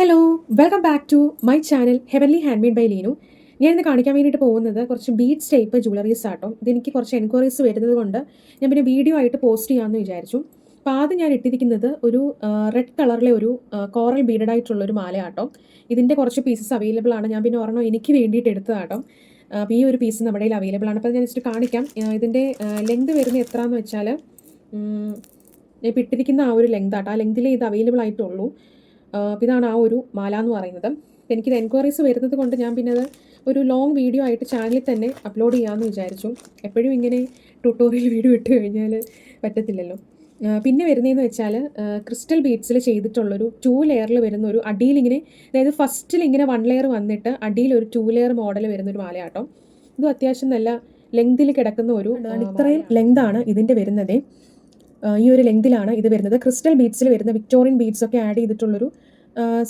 Hello welcome back to my channel heavenly hand made by Leenu ഞാൻ ഇന്ന് കാണിക്കാൻ വേണ്ടിയിട്ട് പോകുന്നത് കുറച്ച് ബീഡ്സ് ടൈപ്പ് ജ്വല്ലറീസ് ആട്ടോ. ഇതെനിക്ക് കുറച്ച് എൻക്വയറീസ് വരുന്നത് കൊണ്ട് ഞാൻ പിന്നെ വീഡിയോ ആയിട്ട് പോസ്റ്റ് ചെയ്യാമെന്ന് വിചാരിച്ചു. അപ്പോൾ ആദ്യം ഞാൻ ഇട്ടിരിക്കുന്നത് ഒരു റെഡ് കളറിലെ ഒരു കോറൽ ബീഡഡ് ആയിട്ടുള്ള ഒരു മാലയാട്ടോ. ഇതിന്റെ കുറച്ച് പീസസ് അവൈലബിൾ ആണ്. ഞാൻ പിന്നെ ഒരെണ്ണം എനിക്ക് വേണ്ടിയിട്ട് എടുത്തതാട്ടോ. അപ്പോൾ ഈ ഒരു പീസ് നമ്മുടെ കയ്യിൽ അവൈലബിൾ ആണ്. അപ്പോൾ ഞാൻ ജസ്റ്റ് കാണിക്കാം. ഇതിന്റെ ലെങ്ത് വരുന്നത് എത്രയാണെന്ന് വെച്ചാൽ ഞാൻ ഇട്ടിരിക്കുന്ന ആ ഒരു ലെങ്ത് ആട്ടോ. ആ ലെങ്തിലേ ഇത് അവൈലബിൾ ആയിട്ടുള്ളൂ. ഇതാണ് ആ ഒരു മാല എന്ന് പറയുന്നത്. എനിക്കിത് എൻക്വയറീസ് വരുന്നത് കൊണ്ട് ഞാൻ പിന്നെ അത് ഒരു ലോങ് വീഡിയോ ആയിട്ട് ചാനലിൽ തന്നെ അപ്ലോഡ് ചെയ്യാമെന്ന് വിചാരിച്ചു. എപ്പോഴും ഇങ്ങനെ ട്യൂട്ടോറിയൽ വീഡിയോ ഇട്ട് കഴിഞ്ഞാൽ പറ്റത്തില്ലല്ലോ. പിന്നെ വരുന്നതെന്ന് വെച്ചാൽ ക്രിസ്റ്റൽ ബീഡ്സിൽ ചെയ്തിട്ടുള്ളൊരു ടു ലെയറിൽ വരുന്ന ഒരു അടിയിൽ ഇങ്ങനെ അതായത് ഫസ്റ്റിൽ ഇങ്ങനെ വൺ ലെയർ വന്നിട്ട് അടിയിൽ ഒരു ടു ലെയർ മോഡൽ വരുന്നൊരു മാലയാട്ടോ. ഇതും അത്യാവശ്യം നല്ല ലെങ്തിൽ കിടക്കുന്ന ഒരു ഇത്രയും ലെങ്താണ് ഇതിന്റെ വരുന്നത്. ഈ ഒരു ലെങ്തിലാണ് ഇത് വരുന്നത്. ക്രിസ്റ്റൽ ബീഡ്സിൽ വരുന്ന വിക്ടോറിയൻ ബീഡ്സ് ഒക്കെ ആഡ് ചെയ്തിട്ടുള്ളൊരു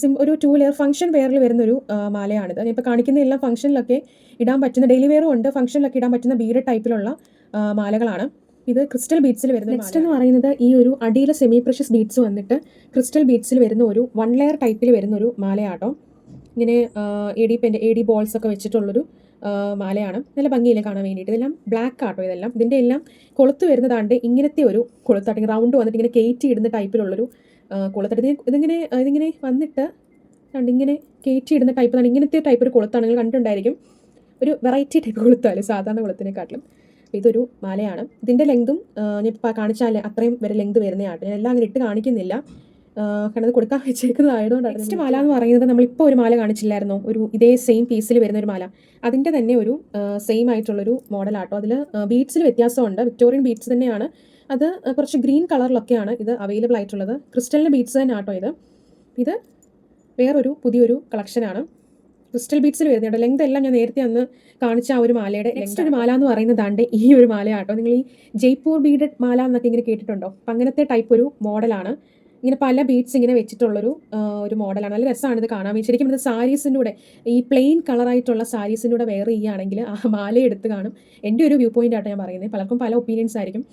സിം ഒരു ടു ലെയർ ഫംഗ്ഷൻ വെയറിൽ വരുന്നൊരു മാലയാണിത്. ഇപ്പോൾ കാണിക്കുന്ന എല്ലാ ഫംഗ്ഷനിലൊക്കെ ഇടാൻ പറ്റുന്ന ഡെയിലി വെയറും ഉണ്ട്. ഫംഗ്ഷനിലൊക്കെ ഇടാൻ പറ്റുന്ന ബീഡ് ടൈപ്പിലുള്ള മാലകളാണ്. ഇത് ക്രിസ്റ്റൽ ബീഡ്സിൽ വരുന്ന നെക്സ്റ്റ് എന്ന് പറയുന്നത് ഈ ഒരു അടിയിലെ സെമി പ്രഷ്യസ് ബീഡ്സ് വന്നിട്ട് ക്രിസ്റ്റൽ ബീഡ്സിൽ വരുന്ന ഒരു വൺ ലെയർ ടൈപ്പിൽ വരുന്ന ഒരു മാലയാട്ടോ. ഇങ്ങനെ A D pen A D balls ഒക്കെ വെച്ചിട്ടുള്ളൊരു മാലയാണ്. നല്ല ഭംഗിയിലെ കാണാൻ വേണ്ടിയിട്ട്. ഇതെല്ലാം ബ്ലാക്ക് ആട്ടോ ഇതെല്ലാം. ഇതിന്റെ എല്ലാം കൊളുത്ത് വരുന്നതാണ്ട് ഇങ്ങനത്തെ ഒരു കൊളുത്താട്ട് റൗണ്ട് വന്നിട്ട് ഇങ്ങനെ കയറ്റി ഇടുന്ന ടൈപ്പിലുള്ളൊരു കൊളുത്തട്ട് കൊളുത്താട്ട്. ഇത് ഇതിങ്ങനെ ഇതിങ്ങനെ വന്നിട്ട് കണ്ട് ഇങ്ങനെ കയറ്റി ഇടുന്ന ടൈപ്പ് ആണ് ഇങ്ങനത്തെ ടൈപ്പ് ഒരു കൊളുത്താണ്. നിങ്ങൾ കണ്ടിട്ടുണ്ടായിരിക്കും. ഒരു വെറൈറ്റി ടൈപ്പ് കൊളുത്താൽ സാധാരണ കൊളുത്തിനെക്കാട്ടിലും. ഇതൊരു മാലയാണ്. ഇതിന്റെ ലെങ്തും ഞാൻ ഇപ്പോൾ കാണിച്ചാൽ അത്രയും വരെ ലെങ്ത് വരുന്നതാണ് ഞാൻ എല്ലാം അങ്ങനെ ഇട്ട് കാണിക്കുന്നില്ല. കാരണം അത് കൊടുക്കാൻ വെച്ചേക്കുന്നതായതുകൊണ്ടാണ് നെക്സ്റ്റ് മാല എന്ന് പറയുന്നത് നമ്മളിപ്പോൾ ഒരു മാല കാണിച്ചില്ലായിരുന്നു. ഒരു ഇതേ സെയിം പീസിൽ വരുന്ന ഒരു മാല. അതിന്റെ തന്നെ ഒരു സെയിം ആയിട്ടുള്ളൊരു മോഡലാട്ടോ അതിൽ ബീഡ്സിൽ വ്യത്യാസമുണ്ട്. വിക്ടോറിയൻ ബീഡ്സ് തന്നെയാണ്. അത് കുറച്ച് ഗ്രീൻ കളറിലൊക്കെയാണ് ഇത് അവൈലബിൾ ആയിട്ടുള്ളത്. ക്രിസ്റ്റലിന്റെ ബീഡ്സ് തന്നെ ആട്ടോ ഇത്. ഇത് വേറൊരു പുതിയൊരു കളക്ഷനാണ് ക്രിസ്റ്റൽ ബീഡ്സിൽ വരുന്നുണ്ട് ലെങ്ത് എല്ലാം ഞാൻ നേരത്തെ അന്ന് കാണിച്ച ആ ഒരു മാലയുടെ നെക്സ്റ്റ് ഒരു മാല എന്ന് പറയുന്നതാണ്ട് ഈ ഒരു മാലയാട്ടോ. നിങ്ങൾ ഈ ജയ്പൂർ ബീഡഡ് മാല എന്നൊക്കെ ഇങ്ങനെ കേട്ടിട്ടുണ്ടോ? അപ്പം അങ്ങനത്തെ ടൈപ്പ് ഒരു മോഡലാണ് ഇങ്ങനെ പല ബീഡ്സ് ഇങ്ങനെ വെച്ചിട്ടുള്ളൊരു ഒരു മോഡലാണ് നല്ല രസമാണ് ഇത് കാണാൻ വേണ്ടി. ശരിക്കും ഇത് സാരീസിന്റെ കൂടെ ഈ പ്ലെയിൻ കളറായിട്ടുള്ള സാരീസിന്റെ കൂടെ വെയർ ചെയ്യുകയാണെങ്കിൽ ആ മാല എടുത്ത് കാണും. എന്റെ ഒരു വ്യൂ പോയിന്റ് ആട്ടോ ഞാൻ പറയുന്നത്. പലർക്കും പല ഒപ്പീനിയൻസ് ആയിരിക്കും.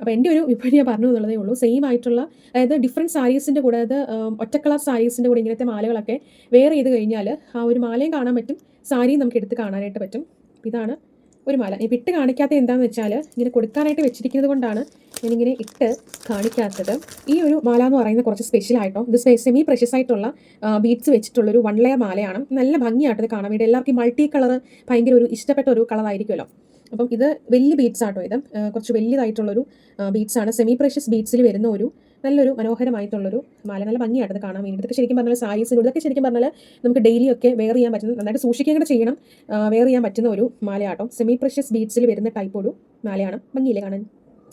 അപ്പോൾ എന്റെ ഒരു വ്യൂ പോയിന്റ് ഞാൻ പറഞ്ഞു എന്നുള്ളതേ ഉള്ളൂ. സെയിം ആയിട്ടുള്ള അതായത് ഡിഫറെന്റ് സാരീസിന്റെ കൂടെ അതായത് ഒറ്റ കളർ സാരീസിന്റെ കൂടെ ഇങ്ങനത്തെ മാലകളൊക്കെ വെയർ ചെയ്ത് കഴിഞ്ഞാൽ ആ ഒരു മാലയും കാണാൻ പറ്റും. സാരിയും നമുക്ക് എടുത്ത് കാണാനായിട്ട് പറ്റും. ഇതാണ് ഒരു മാല. ഇപ്പം ഇട്ട് കാണിക്കാത്ത എന്താണെന്ന് വെച്ചാൽ ഇങ്ങനെ കൊടുക്കാനായിട്ട് വെച്ചിരിക്കുന്നത് കൊണ്ടാണ് ഞാനിങ്ങനെ ഇട്ട് കാണിക്കാത്തത്. ഈ ഒരു മാല എന്ന് പറയുന്നത് കുറച്ച് സ്പെഷ്യൽ ആയിട്ടോ? ഇത് സെമി പ്രഷ്യസ് ആയിട്ടുള്ള ബീഡ്സ് വെച്ചിട്ടുള്ളൊരു വൺ ലെയർ മാലയാണ്. നല്ല ഭംഗിയായിട്ട് ഇത് കാണാൻ വേണ്ടി എല്ലാവർക്കും മൾട്ടി കളർ ഭയങ്കര ഒരു ഇഷ്ടപ്പെട്ട ഒരു കളറായിരിക്കുമല്ലോ അപ്പം ഇത് വലിയ ബീഡ്സ് ആട്ടോ ഇത്. കുറച്ച് വലിയതായിട്ടുള്ളൊരു ബീഡ്സ് ആണ്. സെമി പ്രഷ്യസ് ബീഡ്സിൽ വരുന്ന ഒരു നല്ലൊരു മനോഹരമായിട്ടുള്ളൊരു മാല. നല്ല ഭംഗിയായിട്ട് ഇത് കാണാൻ വേണ്ടി ഇതൊക്കെ ശരിക്കും പറഞ്ഞാൽ സാരീസിന് ഇതൊക്കെ ശരിക്കും പറഞ്ഞാൽ നമുക്ക് ഡെയിലി ഒക്കെ വെയർ ചെയ്യാൻ പറ്റുന്ന നന്നായിട്ട് സൂക്ഷിക്കാൻ കൂടെ ചെയ്യണം വെയർ ചെയ്യാൻ പറ്റുന്ന ഒരു മാലയാട്ടോ. സെമി പ്രഷ്യസ് ബീഡ്സിൽ വരുന്ന ടൈപ്പ് ഒരു മാലയാണ്. ഭംഗിയില്ലേ കാണാൻ?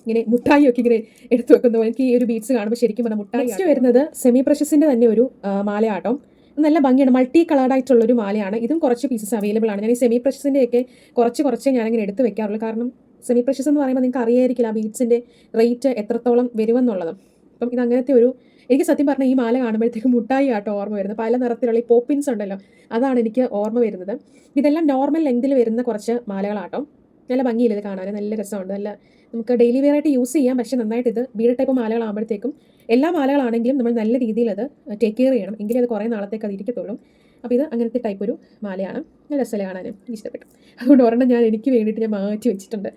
ഇങ്ങനെ മുട്ടായി ഒക്കെ ഇങ്ങനെ എടുത്തു വെക്കുന്ന പോലെ എനിക്ക് ഈ ഒരു ബീഡ്സ് കാണുമ്പോൾ ശരിക്കും പറഞ്ഞാൽ മുട്ടായി നെക്സ്റ്റ് വരുന്നത് സെമി പ്രഷസിന്റെ തന്നെ ഒരു മാലയാട്ടം. നല്ല ഭംഗിയാണ്. മൾട്ടി കളർഡ് ആയിട്ടുള്ള ഒരു മാലയാണ്. ഇതും കുറച്ച് പീസസ് അവൈലബിൾ ആണ്. ഞാൻ ഈ സെമി പ്രഷസിന്റെയൊക്കെ കുറച്ച് കുറച്ച് ഞാനിങ്ങനെ എടുത്ത് വെക്കാറുള്ളൂ. കാരണം സെമി പ്രഷസ് എന്ന് പറയുമ്പോൾ നിങ്ങൾക്ക് അറിയായിരിക്കില്ല ആ ബീഡ്സിന്റെ റേറ്റ് എത്രത്തോളം വരുമെന്നുള്ളത്. അപ്പം ഇത് അങ്ങനത്തെ ഒരു എനിക്ക് സത്യം പറഞ്ഞാൽ ഈ മാല കാണുമ്പോഴത്തേക്ക് മുട്ടായി ആട്ടോ ഓർമ്മ വരുന്നത്. പല നിറത്തിലുള്ള ഈ പോപ്പിൻസ് ഉണ്ടല്ലോ. അതാണ് എനിക്ക് ഓർമ്മ വരുന്നത്. ഇതെല്ലാം നോർമൽ ലെങ്തിൽ വരുന്ന കുറച്ച് മാലകളാട്ടോ. നല്ല ഭംഗിയില്ല ഇത് കാണാൻ? നല്ല രസമുണ്ട്. നല്ല നമുക്ക് ഡെയിലി വെയർ ആയിട്ട് യൂസ് ചെയ്യാം. പക്ഷേ നന്നായിട്ട് ഇത് ബീഡ് ടൈപ്പ് മാലകളാകുമ്പോഴത്തേക്കും എല്ലാ മാലകളാണെങ്കിലും നമ്മൾ നല്ല രീതിയിൽ അത് ടേക്ക് കെയർ ചെയ്യണം. എങ്കിലേ അത് കുറേ നാളത്തേക്ക് അത് ഇരിക്കത്തുള്ളൂ. അപ്പോൾ ഇത് അങ്ങനത്തെ ടൈപ്പ് ഒരു മാലയാണ്. നല്ല രസമല്ലേ കാണാനും ഇഷ്ടപ്പെട്ടു. അതുകൊണ്ട് ഒരെണ്ണം ഞാൻ എനിക്ക് വേണ്ടിയിട്ട് ഞാൻ മാറ്റി വെച്ചിട്ടുണ്ട്.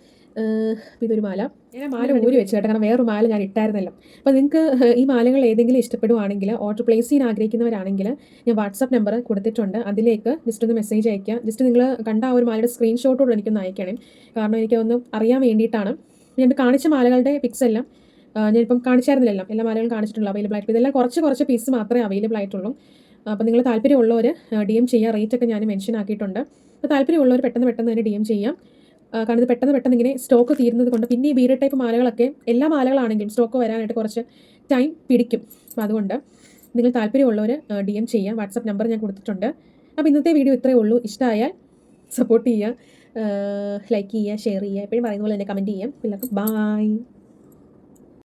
ഇതൊരു മാല. ഞാൻ മാല ഊരി വെച്ചു കേട്ടോ കാരണം വേറൊരു മാല ഞാൻ ഇട്ടായിരുന്നല്ലോ. അപ്പോൾ നിങ്ങൾക്ക് ഈ മാലകൾ ഏതെങ്കിലും ഇഷ്ടപ്പെടുവാണെങ്കിൽ ഓർഡർ പ്ലേസ് ചെയ്യാൻ ആഗ്രഹിക്കുന്നവരാണെങ്കിൽ ഞാൻ വാട്സപ്പ് നമ്പർ കൊടുത്തിട്ടുണ്ട്. അതിലേക്ക് ജസ്റ്റ് ഒന്ന് മെസ്സേജ് അയക്കുക ജസ്റ്റ് നിങ്ങൾ കണ്ട ആ ഒരു മാലയുടെ സ്ക്രീൻഷോട്ടോട് എനിക്കൊന്ന് അയക്കണേ കാരണം എനിക്കൊന്ന് അറിയാൻ വേണ്ടിയിട്ടാണ്. ഞാൻ കാണിച്ച മാലകളുടെ പിക്സ് എല്ലാം ഞാനിപ്പം കാണിച്ചായിരുന്നില്ലല്ലോ. എല്ലാ മാലകളും കാണിച്ചിട്ടുള്ളൂ അവൈലബിൾ ആയിട്ട്. ഇതെല്ലാം കുറച്ച് കുറച്ച് പീസ് മാത്രമേ അവൈലബിൾ ആയിട്ടുള്ളൂ. അപ്പോൾ നിങ്ങൾ താല്പര്യമുള്ളവർ ഡി എം ചെയ്യുക റേറ്റ് ഒക്കെ ഞാൻ മെൻഷൻ ആക്കിയിട്ടുണ്ട്. അപ്പോൾ താല്പര്യമുള്ളവർ പെട്ടെന്ന് പെട്ടെന്ന് തന്നെ ഡി എം ചെയ്യാം. കാരണം ഇത് പെട്ടെന്ന് പെട്ടെന്ന് ഇങ്ങനെ സ്റ്റോക്ക് തീരുന്നത് കൊണ്ട് പിന്നെ ഈ ബീഡ് ടൈപ്പ് മാലകളൊക്കെ എല്ലാ മാലകളാണെങ്കിലും സ്റ്റോക്ക് വരാനായിട്ട് കുറച്ച് ടൈം പിടിക്കും. അപ്പോൾ അതുകൊണ്ട് നിങ്ങൾ താല്പര്യമുള്ളവർ ഡി എം ചെയ്യാം. വാട്സപ്പ് നമ്പർ ഞാൻ കൊടുത്തിട്ടുണ്ട്. അപ്പോൾ ഇന്നത്തെ വീഡിയോ ഇത്രയേ ഉള്ളൂ. ഇഷ്ടമായാൽ സപ്പോർട്ട് ചെയ്യുക ലൈക്ക് ചെയ്യുക ഷെയർ ചെയ്യുക എപ്പോഴും പറയുന്ന പോലെ തന്നെ കമന്റ് ചെയ്യാം എല്ലാവർക്കും ബായ്